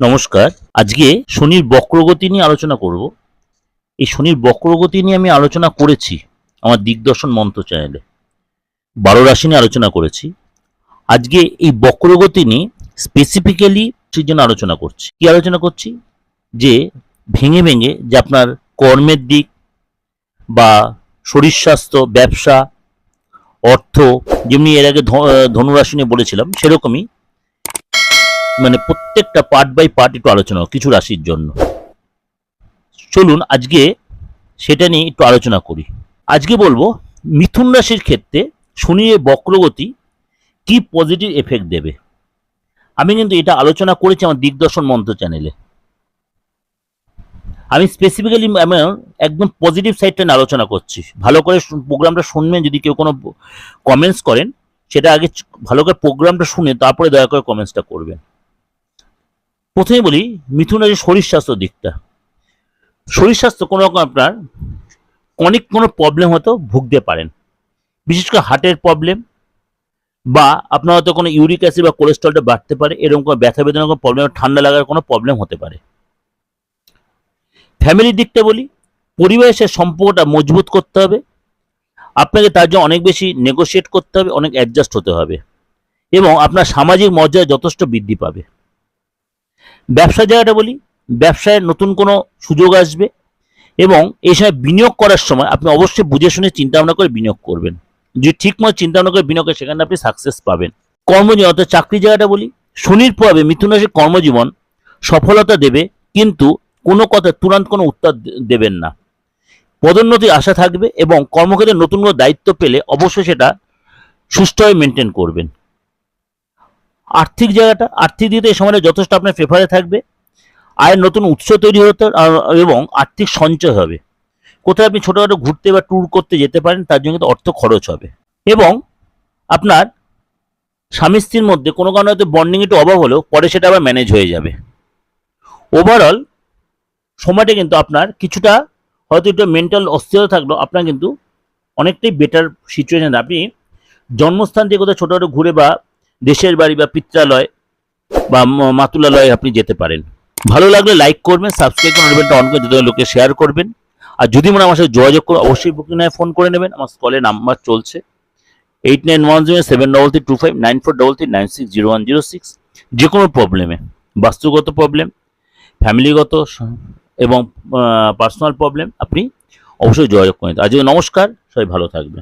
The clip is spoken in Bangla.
নমস্কার। আজকে শনির বক্রগতি নিয়ে আলোচনা করব। এই শনির বক্রগতি নিয়ে আমি আলোচনা করেছি আমার দিগদর্শন মন্ত্র চ্যানেলে। বারো রাশি নিয়ে আলোচনা করেছি। আজকে এই বক্রগতি নিয়ে স্পেসিফিক্যালি সেই জন্য আলোচনা করছি। কি আলোচনা করছি? যে ভেঙে ভেঙে যে আপনার কর্মের দিক বা শরীর স্বাস্থ্য, ব্যবসা, অর্থ, যেমনি এর আগে ধনুরাশি নিয়ে বলেছিলাম, সেরকমই মানে প্রত্যেকটা পার্ট বাই পার্ট একটু আলোচনা কিছু রাশির জন্য। চলুন আজকে সেটা নিয়ে একটু আলোচনা করি। আজকে বলব, মিথুন রাশির ক্ষেত্রে শনির বক্রগতি কি পজিটিভ এফেক্ট দেবে? আমি কিন্তু এটা আলোচনা করেছি আমার দিগদর্শন মন্ত্র চ্যানেলে আমি স্পেসিফিক্যালি আমি একদম পজিটিভ সাইডটা নিয়ে আলোচনা করছি। ভালো করে প্রোগ্রামটা শুনবেন, যদি কেউ কোনো কমেন্টস করেন, সেটা আগে ভালো করে প্রোগ্রামটা শুনে তারপরে দয়া করে কমেন্টসটা করবেন। প্রথমে বলি, মিথুন রাশির শরীর স্বাস্থ্য দিকটা। শরীর স্বাস্থ্য কোনো রকম আপনার অনেক কোনো প্রবলেম হয়তো ভুগতে পারেন। বিশেষ করে হার্টের প্রবলেম বা আপনার হয়তো কোনো ইউরিক অ্যাসিড বা কোলেস্ট্রলটা বাড়তে পারে, এরকম কোনো ব্যথা বেদনার কোনো প্রবলেম ঠান্ডা লাগার কোনো প্রবলেম হতে পারে। ফ্যামিলির দিকটা বলি, পরিবারের সাথে সম্পর্কটা মজবুত করতে হবে। আপনাকে তার জন্য অনেক বেশি নেগোশিয়েট করতে হবে, অনেক অ্যাডজাস্ট হতে হবে। এবং আপনার সামাজিক মর্যাদা যথেষ্ট বৃদ্ধি পাবে। ব্যবসার জায়গাটা বলি, ব্যবসায় নতুন কোনো সুযোগ আসবে এবং এই সময় বিনিয়োগ করার সময় আপনি অবশ্যই বুঝে শুনে চিন্তা ভাবনা করে বিনিয়োগ করবেন। যদি ঠিক মতো চিন্তা ভাবনা করে বিনিয়োগ সেখানে আপনি সাকসেস পাবেন। কর্মজীবন অর্থাৎ চাকরি জায়গাটা বলি, শনির প্রভাবে মিথুন রাশির কর্মজীবন সফলতা দেবে, কিন্তু কোনো কথা তুরন্ত কোনো উত্তর দেবেন না। পদোন্নতির আশা থাকবে এবং কর্মক্ষেত্রে নতুন কোনো দায়িত্ব পেলে অবশ্যই সেটা সুষ্ঠুভাবে মেনটেন করবেন। আর্থিক জায়গাটা, আর্থিক দিকে এই সময়টা যথেষ্ট আপনার ফেভারে থাকবে। আয়ের নতুন উৎস তৈরি হতে এবং আর্থিক সঞ্চয় হবে। কোথায় আপনি ছোটোখাটো ঘুরতে বা ট্যুর করতে যেতে পারেন, তার জন্য কিন্তু অর্থ খরচ হবে। এবং আপনার স্বামী স্ত্রীর মধ্যে কোনো কারণে হয়তো বন্ডিং একটু অভাব হলেও পরে সেটা আবার ম্যানেজ হয়ে যাবে। ওভারঅল সময়টা কিন্তু আপনার কিছুটা হয়তো একটু মেন্টাল অস্থিরতা থাকলেও আপনার কিন্তু অনেকটাই বেটার সিচুয়েশন আপনি জন্মস্থান থেকে কোথাও ছোটোখাটো ঘুরে বা দেশের বাড়ি বা পিত্রালয় বা মাতুলালয়ে আপনি যেতে পারেন। ভালো লাগলে লাইক করবেন সাবস্ক্রাইব করে নোটিফিকেশনটা অন করে লোকে শেয়ার করবেন। আর যদি মনে আমার সাথে যোগাযোগ করে অবশ্যই বুকিং নয় ফোন করে নেবেন। আমার কলের নাম্বার চলছে। Eight nine one zero seven double three two five nine four double three nine six zero one zero six যে কোনো প্রবলেমে বাস্তুগত প্রবলেম ফ্যামিলিগত এবং পার্সোনাল প্রবলেম আপনি অবশ্যই যোগাযোগ করে নিতে আজকে নমস্কার, সবাই ভালো থাকবে